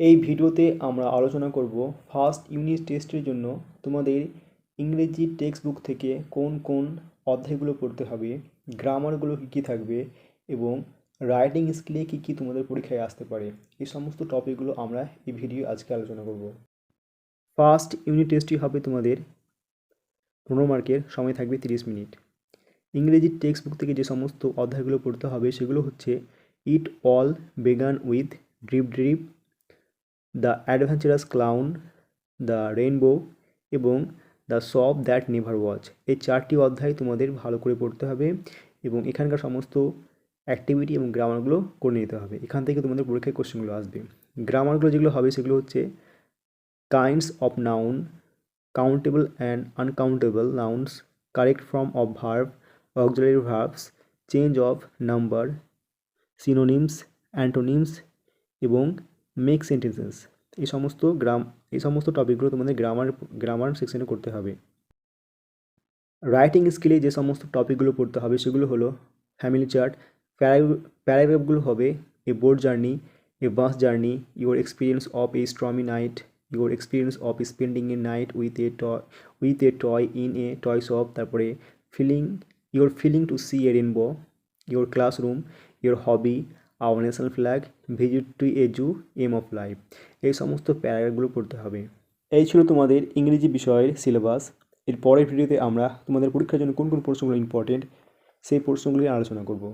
এই ভিডিওতে আমরা আলোচনা করব ফার্স্ট ইউনিট টেস্টের জন্য তোমাদের ইংরেজি টেক্সট বুক থেকে কোন কোন অধ্যায়গুলো পড়তে হবে, গ্রামারগুলো কী কী থাকবে এবং রাইটিং স্কিলে কী কী তোমাদের পরীক্ষায় আসতে পারে, এই সমস্ত টপিকগুলো আমরা এই ভিডিও আজকে আলোচনা করব। ফার্স্ট ইউনিট টেস্টটি হবে তোমাদের পনেরো মার্কের, সময় থাকবে তিরিশ মিনিট। ইংরেজি টেক্সট বুক থেকে যে সমস্ত অধ্যায়গুলো পড়তে হবে সেগুলো হচ্ছে it all began with drip drip the adventurous clown, the rainbow এবং the sob that never watch. এই চারটি অধ্যায় তোমাদের ভালো করে পড়তে হবে এবং এখানকার সমস্ত অ্যাক্টিভিটি এবং গ্রামারগুলো করে নিতে হবে। এখান থেকে তোমাদের পরীক্ষায় কোশ্চেনগুলো আসবে। গ্রামারগুলো যেগুলো হবে সেগুলো হচ্ছে kinds of noun countable and uncountable nouns correct form of verb auxiliary verbs change of number synonyms antonyms এবং মেক সেন্টেন্সেস এই সমস্ত গ্রাম এই সমস্ত টপিকগুলো তোমাদের গ্রামার গ্রামার সেকশনে করতে হবে। রাইটিং স্কিলে যে সমস্ত টপিকগুলো পড়তে হবে সেগুলো হলো ফ্যামিলি চার্ট প্যারাগ্রাফগুলো হবে a boat journey a bus journey your experience of a stormy night your experience of spending a night with a toy with a toy in a toy shop তারপরে feeling your feeling to see a rainbow your classroom your hobby our national flag visit to a zoo aim of life এই সমস্ত প্যারাগ্রাফগুলো পড়তে হবে। এই ছিল তোমাদের ইংরেজি বিষয়ের সিলেবাস এর পরের ভিডিওতে আমরা তোমাদের পরীক্ষার জন্য কোন কোন প্রশ্নগুলো ইম্পর্টেন্ট সেই প্রশ্নগুলি আলোচনা করব।